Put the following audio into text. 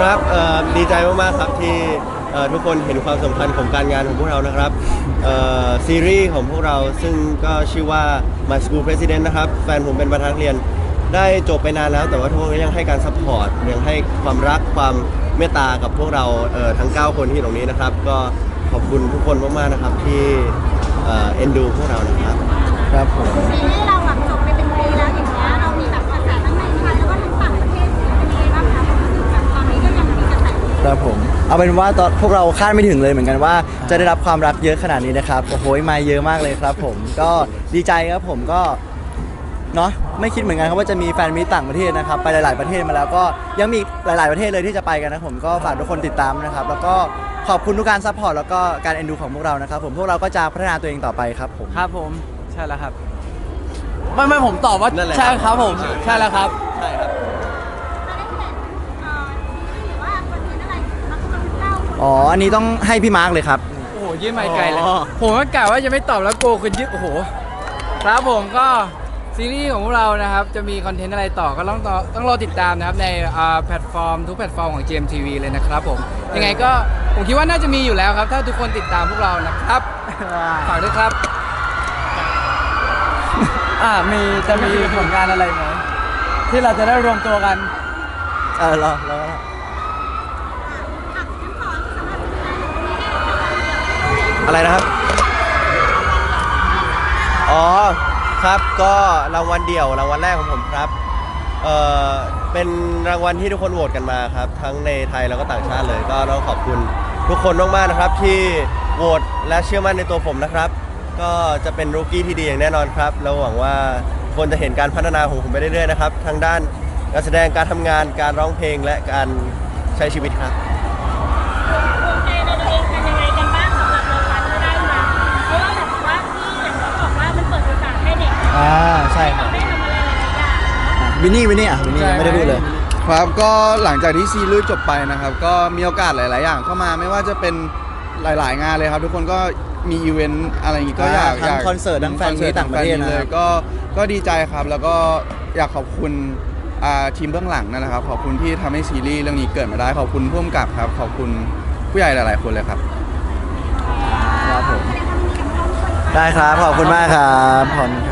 ครับเอ่อดีใจมากๆครับที่เอ่อทุกคนเห็นความสำคัญของการงานของพวกเรานะครับเอ่อซีรีส์ของพวกเราซึ่งก็ชื่อว่า My School President นะครับ แฟนผมเป็นประธานนักเรียน ได้จบไปนานแล้ว แต่ว่าทุกคนก็ยังให้การซัพพอร์ตยังให้ความรักความเมตตากับพวกเราเอ่อทั้ง 9 คนที่อยู่ตรงนี้นะครับ ก็ขอบคุณทุกคนมากๆนะครับที่เอ่อเอ็นดูพวกเรานะครับ ครับผม ซีรีส์เราหลังจบ เอาเป็นว่าตอนพวกเราคาดไม่ถึงเลยเหมือนกันว่า จะได้รับความรักเยอะขนาดนี้นะครับโอ้โหมาเยอะมากเลยครับ ผมก็ดีใจครับผมก็เนาะไม่คิดเหมือนกันครับว่าจะมีแฟนมีตต่างประเทศนะครับ ไปหลาย ๆประเทศมาแล้วก็ยังมีอีกหลาย ๆประเทศเลยที่จะไปกันนะผมก็ฝากทุกคนติดตามนะครับ แล้วก็ขอบคุณทุกการซัพพอร์ตแล้วก็การเอ็นดูของพวกเรานะครับ ผมพวกเราก็จะพัฒนาตัวเองต่อไปครับผมครับผมใช่แล้วครับ ไม่ไม่ผมตอบว่านั่นแหละ ใช่ครับผม ใช่แล้วครับ อ๋อ อันนี้ต้องให้พี่มาร์กเลยครับ โอ้โหยื่นไม่ไกลเลยอ๋อ ผมก็กะว่าจะไม่ตอบแล้วโกคุณยึดโอ้โหครับผมก็ซีรีส์ของพวกเรานะครับ จะมีคอนเทนต์อะไรต่อก็ต้องต่อต้องรอติดตามนะครับในอ่าแพลตฟอร์ม ทุกแพลตฟอร์มของ GMTV เลยนะครับผมยังไงก็ผมคิดว่าน่าจะมีอยู่แล้วครับ ถ้าทุกคนติดตามพวกเรานะครับ ฝากด้วยครับ อ่ามีจะมีผลงานอะไรไหมที่เราจะได้รวมตัวกัน เออรอรออ อะไรนะครับ อ๋อครับก็รางวัลเดี่ยวรางวัลแรกของผมครับ เอ่อเป็นรางวัลที่ทุกคนโหวตกันมาครับ ทั้งในไทยแล้วก็ต่างชาติเลย ก็ต้องขอบคุณทุกคนมากๆนะครับ ที่โหวตและเชื่อมั่นในตัวผมนะครับ ก็จะเป็นรูกี้ที่ดีอย่างแน่นอนครับแล้วหวังว่าคนจะเห็นการพัฒนาของผมไปเรื่อยๆนะครับทางด้านการแสดงการทำงานการร้องเพลงและการใช้ชีวิตครับ อ่าใช่คเรารับได้ทำอะไรหลายๆอย่างวินนี่วินนี่อะวินนี่ยังไม่ได้พูดเลย ครับก็หลังจากที่ซีรีส์จบไปนะครับ ก็มีโอกาสหลาย ๆ อย่างเข้ามาไม่ว่าจะเป็นหลาย ๆ งานเลยครับ ทุกคนก็มีอีเวนต์อะไรอย่างงี้ก็อยากทั้งอยากคอนเสิร์ตทั้งแฟนมีตต่างประเทศแฟมีตนะครับเลยก็ก็ดีใจครับแล้วก็อยากขอบคุณอ่าทีมเบื้องหลังนั่นแหละครับ ขอบคุณที่ทำให้ซีรีส์เรื่องนี้เกิดมาได้ ขอบคุณผู้กำกับครับ ขอบคุณผู้ใหญ่หลาย ๆ คนเลยครับ ครับผมได้ครับขอบคุณมากครับขอบคุณครับ